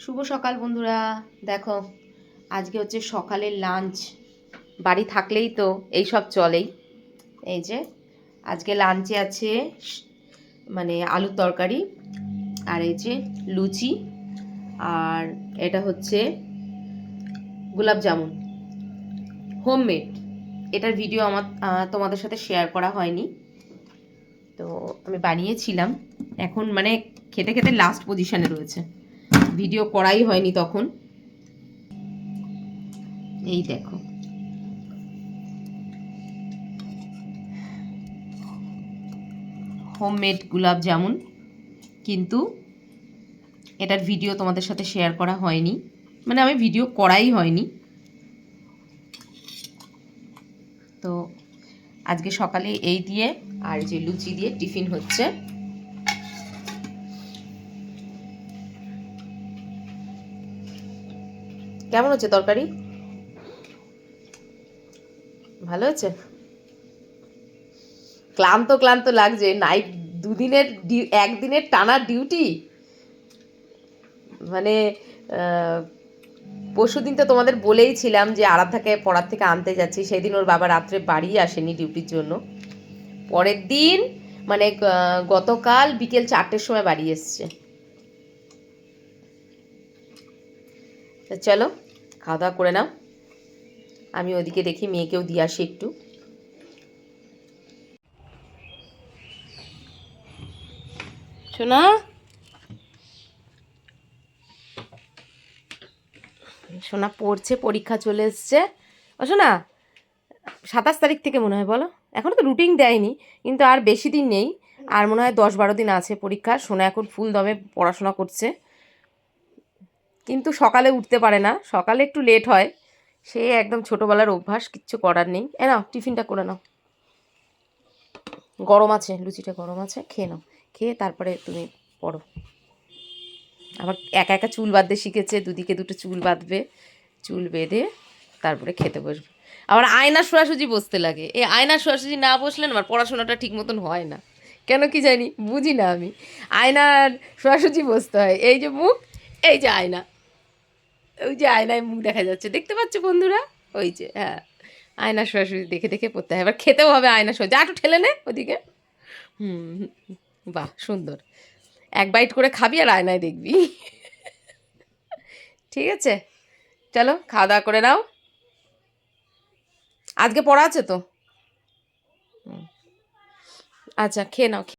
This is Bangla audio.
শুভ সকাল বন্ধুরা। দেখো, আজকে হচ্ছে সকালের লাঞ্চ বাড়ি থাকলেই তো এই সব চলেই। এই যে, আজকে লাঞ্চে আছে মানে আলুর তরকারি আর এই যে লুচি আর এটা হচ্ছে গোলাপ জামুন। হোমমেড এটার ভিডিও আমার তোমাদের সাথে শেয়ার করা হয়নি। তো আমি বানিয়েছিলাম। এখন মানে খেতে খেতে লাস্ট পজিশনে রয়েছে। ভিডিও করাই হয়নি তখন। এই দেখো। হোমমেড গুলাব জামুন কিন্তু এটার ভিডিও তোমাদের সাথে শেয়ার করা হয়নি। মানে আমি ভিডিও করাই হয়নি। তো আজকে সকালে এই দিয়ে আর যে লুচি দিয়ে টিফিন হচ্ছে কেমন হচ্ছে তরকারি? ভালো হচ্ছে? ক্লান্ত ক্লান্ত লাগছে। নাইট দুদিনের একদিনের টানা ডিউটি? মানে পরশু দিন তো তোমাদের বলেই ছিলাম যে আরাধ্যাকে, পড়ার থেকে আনতে যাচ্ছি। সেদিন ওর বাবা রাত্রে বাড়ি আসেনি ডিউটির জন্য। পরের দিন মানে গতকাল বিকেল চারটের সময় বাড়ি এসছে। তো চলো খাওয়া দাওয়া করে নাও। আমি ওদিকে দেখি মেয়েকেও দিয়ে আসি একটু। শোনা সোনা পড়ছে, পরীক্ষা চলে এসছে। ও শোনা সাতাশ তারিখ থেকে মনে হয়, বলো? এখনও তো রুটিন দেয়নি, কিন্তু আর বেশি দিন নেই। আর মনে হয় দশ বারো দিন আছে পরীক্ষা সোনা এখন ফুল দমে পড়াশোনা করছে। কিন্তু সকালে উঠতে পারে না। সকালে একটু লেট হয়। সে একদম ছোটোবেলার অভ্যাস, কিচ্ছু করার নেই। এ নাও টিফিনটা করে নাও। গরম আছে, লুচিটা গরম আছে, খেয়ে নাও। খেয়ে তারপরে তুমি পড়ো আবার একা একা চুল বাঁধতে শিখেছে, দুদিকে দুটো চুল বাঁধবে। চুল বেঁধে তারপরে খেতে বসবে। আবার আয়না সোয়াসুজি বসতে লাগে। এই আয়না সোয়াসুজি না বসলে আমার পড়াশোনাটা ঠিক মতন হয় না। কেন কি জানি? বুঝি না আমি। আয়নার সোয়াসুজি বসতে হয়। এই যে মুখ, এই যে আয়না। ওই যে আয়নায় মুখ দেখা যাচ্ছে। দেখতে পাচ্ছ বন্ধুরা? ওই যে হ্যাঁ। আয়না সোয়াসুজি দেখে দেখে পড়তে হয়। এবার খেতেও হবে আয়না যা একটু ঠেলে নে ওদিকে। হুম বাহ, সুন্দর। এক বাইট করে খাবি আর আয়নায় দেখবি। ঠিক আছে? চলো, খাওয়া দাওয়া করে নাও। আজকে পড়া আছে তো। আচ্ছা খেয়ে নাও